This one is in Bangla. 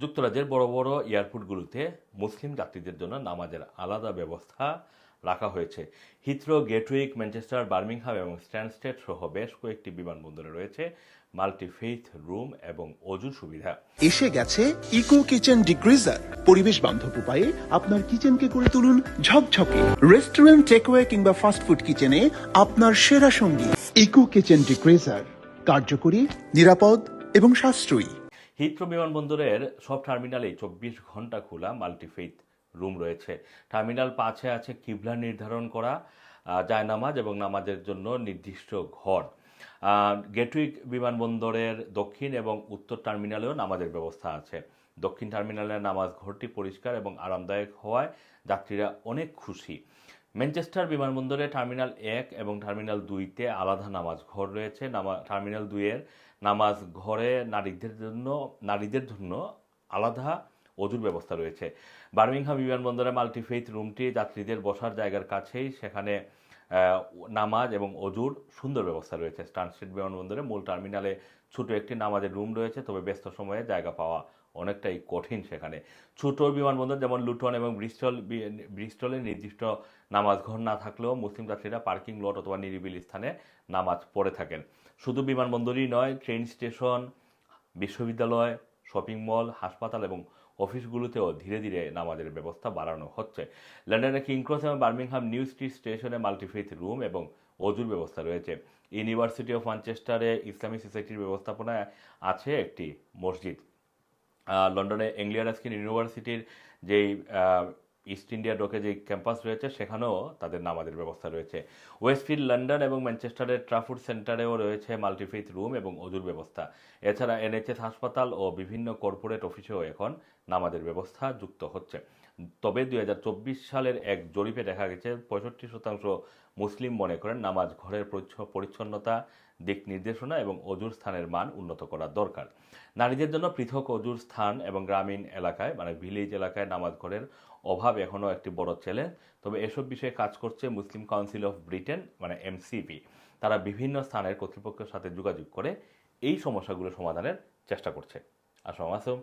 যুক্তরাজ্যের বড় বড় এয়ারপোর্টগুলোতে মুসলিম যাত্রীদের জন্য নামাজের আলাদা ব্যবস্থা রাখা হয়েছে। হিথ্রো, গেটউইক, ম্যানচেস্টার, বার্মিংহাম এবং স্ট্যানস্টেড সহ বেশ কয়েকটি বিমানবন্দরে রয়েছে মাল্টিফেইথ রুম এবং অজু সুবিধা। এসে গেছে ইকো কিচেন ডিগ্রিজার পরিবেশ বান্ধব উপায়ে আপনার কিচেনকে করে তুলুন ঝকঝকে। রেস্টুরেন্ট, টেকওয়ে কিংবা ফাস্টফুড কিচেনে আপনার সেরা সঙ্গী। ইকো কিচেন ডিগ্রিজার কার্যকরী, নিরাপদ এবং সাশ্রয়ী। হিথ্রো বিমানবন্দরের সব টার্মিনালেই চব্বিশ ঘণ্টা খোলা মাল্টিফেইথ রুম রয়েছে। টার্মিনাল পাঁচে আছে কিবলা নির্ধারণ করা আহ, জায়নামাজ এবং নামাজের জন্য নির্দিষ্ট ঘর। গেটউইক বিমানবন্দরের দক্ষিণ এবং উত্তর টার্মিনালেও নামাজের ব্যবস্থা আছে। দক্ষিণ টার্মিনালের নামাজ ঘরটি পরিষ্কার এবং আরামদায়ক হওয়ায় যাত্রীরা অনেক খুশি। ম্যানচেস্টার বিমানবন্দরে টার্মিনাল এক এবং টার্মিনাল দুইতে আলাদা নামাজ ঘর রয়েছে। নামা, টার্মিনাল দুইয়ের নামাজ ঘরে নারীদের জন্য নারীদের জন্য আলাদা অজুর ব্যবস্থা রয়েছে। বার্মিংহাম বিমানবন্দরে মাল্টিফেইথ রুমটি যাত্রীদের বসার জায়গার কাছেই। সেখানে নামাজ এবং অজুর সুন্দর ব্যবস্থা রয়েছে। স্টানস্ট্রিট বিমানবন্দরে মূল টার্মিনালে ছোট একটি নামাজের রুম রয়েছে, তবে ব্যস্ত সময়ে জায়গা পাওয়া অনেকটাই কঠিন সেখানে। ছোট বিমানবন্দর যেমন লুটন এবং ব্রিস্টল ব্রিস্টলে নির্দিষ্ট নামাজ ঘর না থাকলেও মুসলিম যাত্রীরা পার্কিং লট অথবা নিরিবিলি স্থানে নামাজ পড়ে থাকেন। শুধু বিমানবন্দরই নয়, ট্রেন স্টেশন, বিশ্ববিদ্যালয়, শপিং মল, হাসপাতাল এবং অফিসগুলোতেও ধীরে ধীরে নামাজের ব্যবস্থা বাড়ানো হচ্ছে। লন্ডনের কিংক্রস এবং বার্মিংহাম নিউ স্ট্রিট স্টেশনে মাল্টিফেথ রুম এবং অজুর ব্যবস্থা রয়েছে। ইউনিভার্সিটি অফ ম্যানচেস্টারে ইসলামিক সোসাইটির ব্যবস্থাপনায় আছে একটি মসজিদ। লন্ডনে এংলিয়ার স্কিন ইউনিভার্সিটির যেই ইস্ট ইন্ডিয়া ডোকে যে ক্যাম্পাস রয়েছে, সেখানেও তাদের নামাজের ব্যবস্থা রয়েছে। ওয়েস্টফিল্ড, লন্ডন এবং ম্যানচেস্টারের ট্রাফুড সেন্টারেও রয়েছে মাল্টিফেথ রুম এবং অজুর ব্যবস্থা। এছাড়া এনএচএস হাসপাতাল ও বিভিন্ন কর্পোরেট অফিসেও এখন নামাজের ব্যবস্থা যুক্ত হচ্ছে। তবে দু হাজার চব্বিশ সালের এক জরিপে দেখা গেছে, পঁয়ষট্টি শতাংশ মুসলিম মনে করেন নামাজ ঘরের পরিচ্ছ- পরিচ্ছন্নতা, দিক নির্দেশনা এবং অজুর স্থানের মান উন্নত করা দরকার। নারীদের জন্য পৃথক অজুর স্থান এবং গ্রামীণ এলাকায় মানে ভিলেজ এলাকায় নামাজ ঘরের অভাব এখনও একটি বড় চ্যালেঞ্জ। তবে এসব বিষয়ে কাজ করছে মুসলিম কাউন্সিল অফ ব্রিটেন মানে এমসিপি। তারা বিভিন্ন স্থানের কর্তৃপক্ষের সাথে যোগাযোগ করে এই সমস্যাগুলো সমাধানের চেষ্টা করছে। আসম আসম